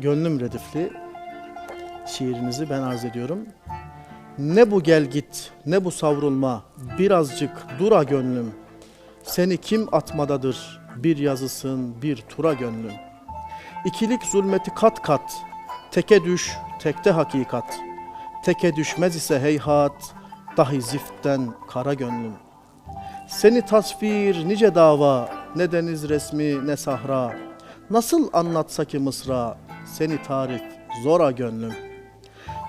Gönlüm Redifli şiirinizi ben arz ediyorum. Ne bu gel git, ne bu savrulma, birazcık dura gönlüm. Seni kim atmadadır, bir yazısın, bir tura gönlüm. İkilik zulmeti kat kat, teke düş, tekte hakikat. Teke düşmez ise heyhat, dahi ziftten kara gönlüm. Seni tasvir nice dava, ne deniz resmi ne sahra. Nasıl anlatsa ki mısra, seni tarif zora gönlüm.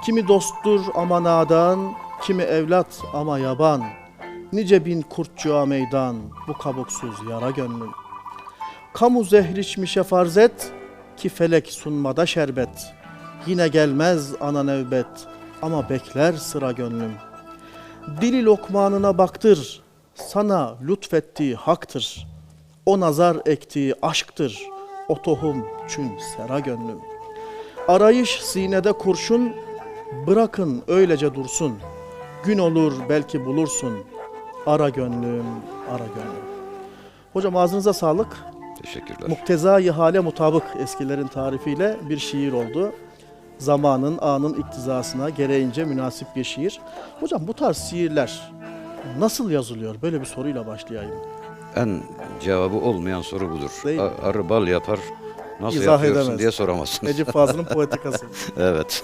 Kimi dosttur ama nadan, kimi evlat ama yaban. Nice bin kurtçuğa meydan, bu kabuksuz yara gönlüm. Kamu zehri içmişe farz et, ki felek sunmada şerbet. Yine gelmez ana nevbet, ama bekler sıra gönlüm. Dili lokmanına baktır, sana lütfettiği haktır. O nazar ektiği aşktır, o tohum çün sera gönlüm. Arayış sinede kurşun, bırakın öylece dursun. Gün olur belki bulursun, ara gönlüm, ara gönlüm. Hocam ağzınıza sağlık. Teşekkürler. Muktezai hale mutabık eskilerin tarifiyle bir şiir oldu. Zamanın, anın iktizasına gereğince münasip bir şiir. Hocam bu tarz şiirler nasıl yazılıyor? Böyle bir soruyla başlayayım. En cevabı olmayan soru budur. Değil mi? A- Arı bal yapar, nasıl İzah yapıyorsun edemez. diye soramazsınız. Necip Fazıl'ın poetikası. evet.